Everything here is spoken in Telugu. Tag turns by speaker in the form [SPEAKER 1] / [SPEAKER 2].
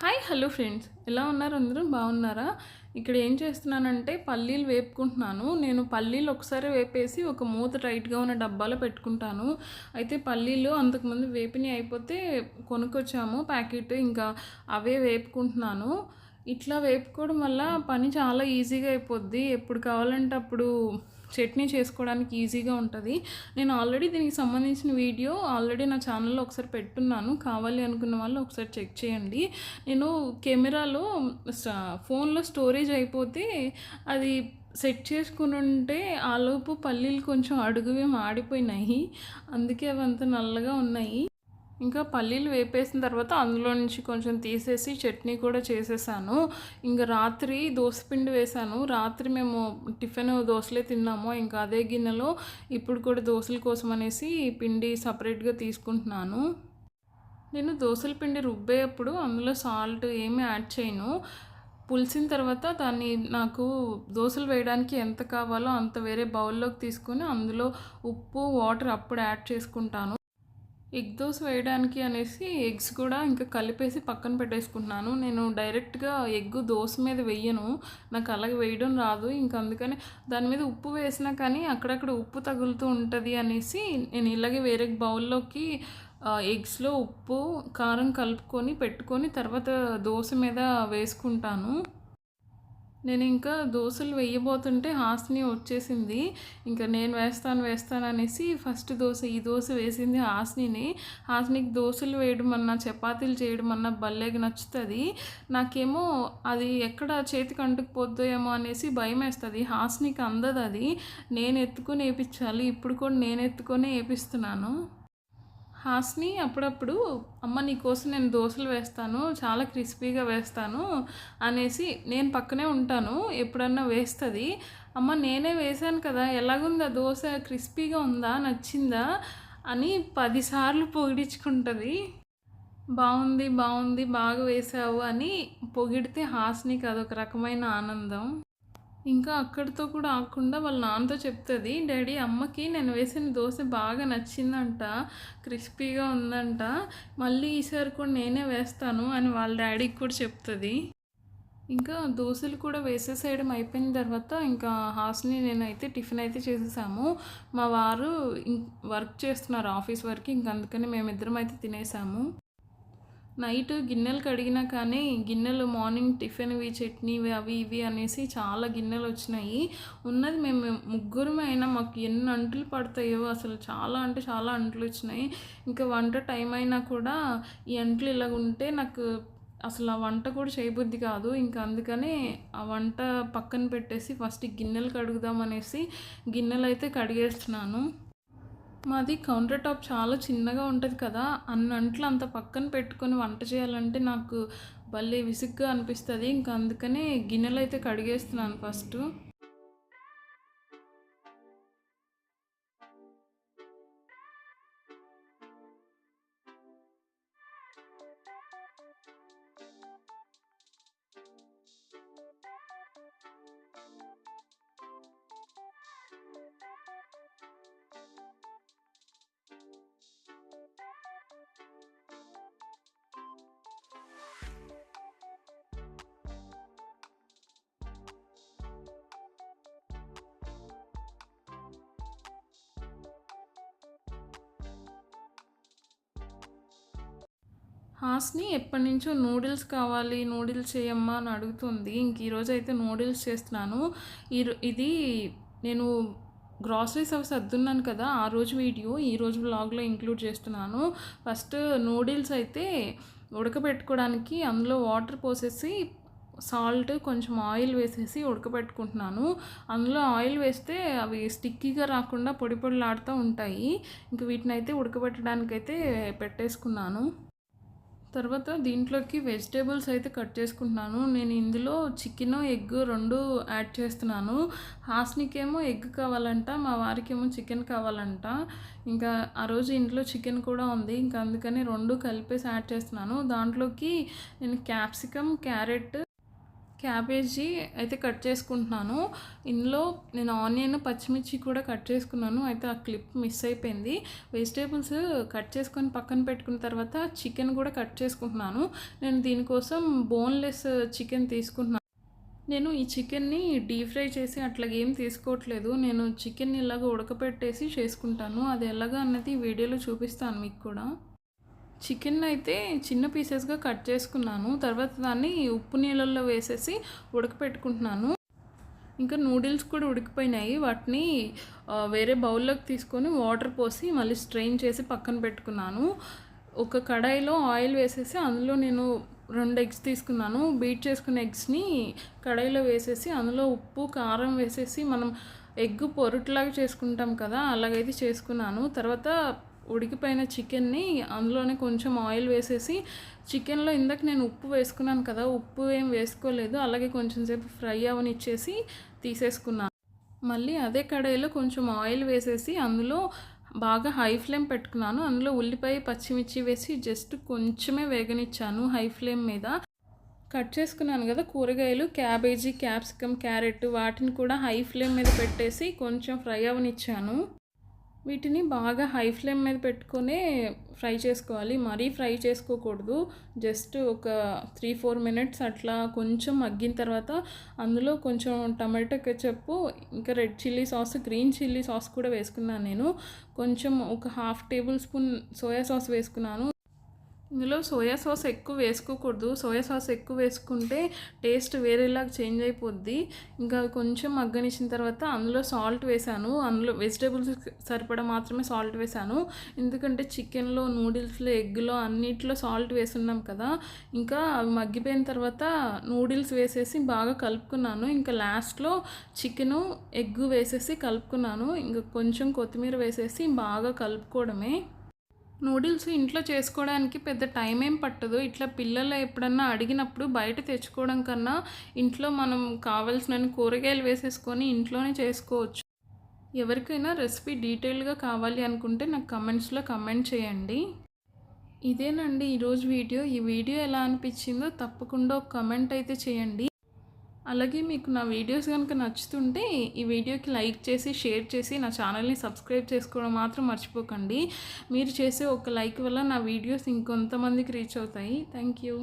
[SPEAKER 1] Hi hello friends. ఎలా ఉన్నారు? అందరూ బాగున్నారా? ఇక్కడ ఏం చేస్తున్నానంటే పల్లీలు వేపుకుంటున్నాను. నేను పల్లీలు ఒకసారి వేపేసి ఒక మూత టైట్గా ఉన్న డబ్బాలో పెట్టుకుంటాను. అయితే పల్లీలు అంతకుముందు వేపిని అయిపోతే కొనుక్కొచ్చాము ప్యాకెట్ ఇంకా అవే వేపుకుంటున్నాను. ఇట్లా వేపుకోవడం వల్ల పని చాలా ఈజీగా అయిపోద్ది. ఎప్పుడు కావాలంటే అప్పుడు చట్నీ చేసుకోవడానికి ఈజీగా ఉంటుంది. నేను ఆల్రెడీ దీనికి సంబంధించిన వీడియో ఆల్రెడీ నా ఛానల్లో ఒకసారి పెట్టున్నాను. కావాలి అనుకున్న వాళ్ళు ఒకసారి చెక్ చేయండి. నేను కెమెరాలో ఫోన్లో స్టోరేజ్ అయిపోతే అది సెట్ చేసుకుని ఉంటే ఆలోపు పల్లీలు కొంచెం అడుగువి మాడిపోయినాయి అందుకే అవి నల్లగా ఉన్నాయి. ఇంకా పల్లీలు వేపేసిన తర్వాత అందులో నుంచి కొంచెం తీసేసి చట్నీ కూడా చేసేసాను. ఇంకా రాత్రి దోసపిండి వేసాను. రాత్రి మేము టిఫిన్ దోశలే తిన్నాము. ఇంకా అదే గిన్నెలో ఇప్పుడు కూడా దోశల కోసం అనేసి పిండి సపరేట్గా తీసుకుంటున్నాను. నేను దోశల పిండి రుబ్బేటప్పుడు అందులో సాల్ట్ ఏమీ యాడ్ చేయను. పులిసిన తర్వాత దాన్ని నాకు దోశలు వేయడానికి ఎంత కావాలో అంత వేరే బౌల్లోకి తీసుకొని అందులో ఉప్పు వాటర్ అప్పుడు యాడ్ చేసుకుంటాను. ఎగ్ దోశ వేయడానికి అనేసి ఎగ్స్ కూడా ఇంకా కలిపేసి పక్కన పెట్టేసుకుంటున్నాను. నేను డైరెక్ట్గా ఎగ్ దోశ మీద వెయ్యను నాకు అలాగే వేయడం రాదు. ఇంకా అందుకని దాని మీద ఉప్పు వేసినా కానీ అక్కడక్కడ ఉప్పు తగులుతూ ఉంటుంది అనేసి నేను ఇలాగే వేరే బౌల్లోకి ఎగ్స్లో ఉప్పు కారం కలుపుకొని పెట్టుకొని తర్వాత దోశ మీద వేసుకుంటాను. నేను ఇంకా దోశలు వేయబోతుంటే హాస్ని వచ్చేసింది. ఇంకా నేను వేస్తాను వేస్తాను అనేసి ఫస్ట్ దోశ ఈ దోశ వేసింది హాస్నిని. హాస్నికి దోశలు వేయడం అన్నా చపాతీలు చేయడం అన్నా భలేగా నచ్చుతుంది. నాకేమో అది ఎక్కడ చేతికి అంటుకుపోద్దేమో అనేసి భయం వేస్తుంది హాస్నికి అందదు అది నేను ఎత్తుకొని వేయించాలి ఇప్పుడు కూడా నేను ఎత్తుకొని వేపిస్తున్నాను హాస్ని అప్పుడప్పుడు అమ్మ నీకోసం నేను దోశలు వేస్తాను చాలా క్రిస్పీగా వేస్తాను అనేసి నేను పక్కనే ఉంటాను ఎప్పుడన్నా వేస్తుంది. అమ్మ నేనే వేశాను కదా ఎలాగుందా? దోశ క్రిస్పీగా ఉందా? నచ్చిందా? అని పదిసార్లు పొగిడించుకుంటుంది. బాగుంది బాగుంది బాగా వేసావు అని పొగిడితే హాస్నికి అదొక రకమైన ఆనందం. ఇంకా అక్కడితో కూడా ఆకుండా వాళ్ళ నాన్నతో చెప్తుంది డాడీ అమ్మకి నేను వేసిన దోశ బాగా నచ్చిందంట క్రిస్పీగా ఉందంట మళ్ళీ ఈసారి కూడా నేనే వేస్తాను అని వాళ్ళ డాడీకి కూడా చెప్తుంది. ఇంకా దోశలు కూడా వేసేసేయడం అయిపోయిన తర్వాత ఇంకా హాస్ని నేనైతే టిఫిన్ అయితే చేసేసాము. మా వారు ఇం- వర్క్ చేస్తున్నారు ఆఫీస్ వర్క్ ఇంక అందుకని మేమిద్దరం అయితే తినేసాము. నైట్ గిన్నెలు కడిగినా కానీ గిన్నెలు మార్నింగ్ టిఫిన్వి చట్నీవి అవి ఇవి అనేసి చాలా గిన్నెలు వచ్చినాయి. ఉన్నది మేము ముగ్గురమే అయినా మాకు ఎన్ని అంట్లు పడతాయో అసలు చాలా అంటే చాలా అంట్లు వచ్చినాయి. ఇంకా వంట టైం అయినా కూడా ఈ అంట్లు ఇలాగ ఉంటే నాకు అసలు ఆ వంట కూడా చేయబుద్ధి కాదు. ఇంకా అందుకనే ఆ వంట పక్కన పెట్టేసి ఫస్ట్ గిన్నెలు కడుగుదాం అనేసి గిన్నెలు అయితే కడిగేస్తున్నాను. మాది కౌంటర్ టాప్ చాలా చిన్నగా ఉంటుంది కదా అన్నంట్లు అంత పక్కన పెట్టుకొని వంట చేయాలంటే నాకు భలే విసుగ్గా అనిపిస్తుంది. ఇంకా అందుకనే గిన్నెలు అయితే కడిగేస్తున్నాను ఫస్ట్. హాస్ని ఎప్పటి నుంచో నూడిల్స్ కావాలి నూడిల్స్ చేయమ్మా అని అడుగుతుంది. ఇంక ఈరోజు అయితే నూడిల్స్ చేస్తున్నాను. ఈ ఇది నేను గ్రాసరీస్ అవి సర్దున్నాను కదా ఆ రోజు వీడియో ఈ రోజు బ్లాగ్లో ఇంక్లూడ్ చేస్తున్నాను. ఫస్ట్ నూడిల్స్ అయితే ఉడకబెట్టుకోవడానికి అందులో వాటర్ పోసేసి సాల్ట్ కొంచెం ఆయిల్ వేసేసి ఉడకబెట్టుకుంటున్నాను. అందులో ఆయిల్ వేస్తే అవి స్టిక్కీగా రాకుండా పొడి పొడిలాడుతూ ఉంటాయి. ఇంక వీటిని అయితే ఉడకబెట్టడానికైతే పెట్టేసుకున్నాను. తర్వాత దీంట్లోకి వెజిటేబుల్స్ అయితే కట్ చేసుకుంటున్నాను. నేను ఇందులో చికెన్ ఎగ్ రెండు యాడ్ చేస్తున్నాను. హాస్నికేమో ఎగ్ కావాలంట మా వారికేమో చికెన్ కావాలంట. ఇంకా ఆ రోజు ఇంట్లో చికెన్ కూడా ఉంది. ఇంకా అందుకని రెండు కలిపేసి యాడ్ చేస్తున్నాను. దాంట్లోకి నేను క్యాప్సికమ్ క్యారెట్ క్యాబేజీ అయితే కట్ చేసుకుంటున్నాను. ఇందులో నేను ఆనియన్ పచ్చిమిర్చి కూడా కట్ చేసుకున్నాను. అయితే ఆ క్లిప్ మిస్ అయిపోయింది. వెజిటేబుల్స్ కట్ చేసుకొని పక్కన పెట్టుకున్న తర్వాత చికెన్ కూడా కట్ చేసుకుంటున్నాను. నేను దీనికోసం బోన్లెస్ చికెన్ తీసుకుంటున్నాను నేను ఈ చికెన్ని డీప్ ఫ్రై చేసి అట్లాగేం తీసుకోవట్లేదు. నేను చికెన్ ఇలాగ ఉడకపెట్టేసి చేసుకుంటాను. అది ఎలాగా అన్నది వీడియోలో చూపిస్తాను మీకు కూడా. చికెన్ అయితే చిన్న పీసెస్గా కట్ చేసుకున్నాను. తర్వాత దాన్ని ఉప్పు నీళ్ళల్లో వేసేసి ఉడకపెట్టుకుంటున్నాను. ఇంకా నూడిల్స్ కూడా ఉడికిపోయినాయి. వాటిని వేరే బౌల్లోకి తీసుకొని వాటర్ పోసి మళ్ళీ స్ట్రెయిన్ చేసి పక్కన పెట్టుకున్నాను. ఒక కడాయిలో ఆయిల్ వేసేసి అందులో నేను రెండు ఎగ్స్ తీసుకున్నాను. బీట్ చేసుకున్న ఎగ్స్ని కడాయిలో వేసేసి అందులో ఉప్పు కారం వేసేసి మనం ఎగ్ పొరుట్లాగా చేసుకుంటాం కదా అలాగైతే చేసుకున్నాను. తర్వాత ఉడికిపోయిన చికెన్ని అందులోనే కొంచెం ఆయిల్ వేసేసి చికెన్లో ఇందాక నేను ఉప్పు వేసుకున్నాను కదా ఉప్పు ఏం వేసుకోలేదు అలాగే కొంచెం సేపు ఫ్రై అవనిచ్చేసి తీసేసుకున్నాను మళ్ళీ అదే కడాయిలో కొంచెం ఆయిల్ వేసేసి అందులో బాగా హై ఫ్లేమ్ పెట్టుకున్నాను. అందులో ఉల్లిపాయ పచ్చిమిర్చి వేసి జస్ట్ కొంచెమే వేగనిచ్చాను హై ఫ్లేమ్ మీద. కట్ చేసుకున్నాను కదా కూరగాయలు క్యాబేజీ క్యాప్సికమ్ క్యారెట్ వాటిని కూడా హై ఫ్లేమ్ మీద పెట్టేసి కొంచెం ఫ్రై అవనిచ్చాను. వీటిని బాగా హై ఫ్లేమ్ మీద పెట్టుకునే ఫ్రై చేసుకోవాలి. మరీ ఫ్రై చేసుకోకూడదు. జస్ట్ ఒక త్రీ ఫోర్ మినిట్స్ అట్లా కొంచెం మగ్గిన తర్వాత అందులో కొంచెం టమాటో కెచప్ ఇంకా red chilli sauce green chilli sauce కూడా వేసుకున్నాను నేను. కొంచెం ఒక half tablespoon soya sauce వేసుకున్నాను. ఇందులో సోయా సాస్ ఎక్కువ వేసుకోకూడదు. సోయా సాస్ ఎక్కువ వేసుకుంటే టేస్ట్ వేరేలాగా చేంజ్ అయిపోద్ది. ఇంకా కొంచెం మగ్గనిచ్చిన తర్వాత అందులో సాల్ట్ వేసాను. అందులో వెజిటేబుల్స్ సరిపడా మాత్రమే సాల్ట్ వేసాను. ఎందుకంటే చికెన్లో నూడిల్స్లో ఎగ్లో అన్నిట్లో సాల్ట్ వేసున్నాం కదా. ఇంకా అవి మగ్గిపోయిన తర్వాత నూడిల్స్ వేసేసి బాగా కలుపుకున్నాను. ఇంకా లాస్ట్లో చికెను ఎగ్ వేసేసి కలుపుకున్నాను. ఇంకా కొంచెం కొత్తిమీర వేసేసి బాగా కలుపుకోవడమే. నూడిల్స్ ఇంట్లో చేసుకోవడానికి పెద్ద టైం ఏం పట్టదు. ఇట్లా పిల్లలు ఎప్పుడన్నా అడిగినప్పుడు బయట తెచ్చుకోవడం కన్నా ఇంట్లో మనం కావాల్సిన కూరగాయలు వేసేసుకొని ఇంట్లోనే చేసుకోవచ్చు. ఎవరికైనా రెసిపీ డీటెయిల్గా కావాలి అనుకుంటే నాకు కమెంట్స్లో కమెంట్ చేయండి. ఇదేనండి ఈరోజు వీడియో. ఈ వీడియో ఎలా అనిపించిందో తప్పకుండా ఒక కమెంట్ అయితే చేయండి. అలాగే మీకు నా వీడియోస్ కనుక నచ్చుతుంటే ఈ వీడియోకి లైక్ చేసి షేర్ చేసి నా ఛానల్ని సబ్స్క్రైబ్ చేసుకోవడం మాత్రం మర్చిపోకండి. మీరు చేసే ఒక లైక్ వల్ల నా వీడియోస్ ఇంకొంతమందికి రీచ్ అవుతాయి. Thank you.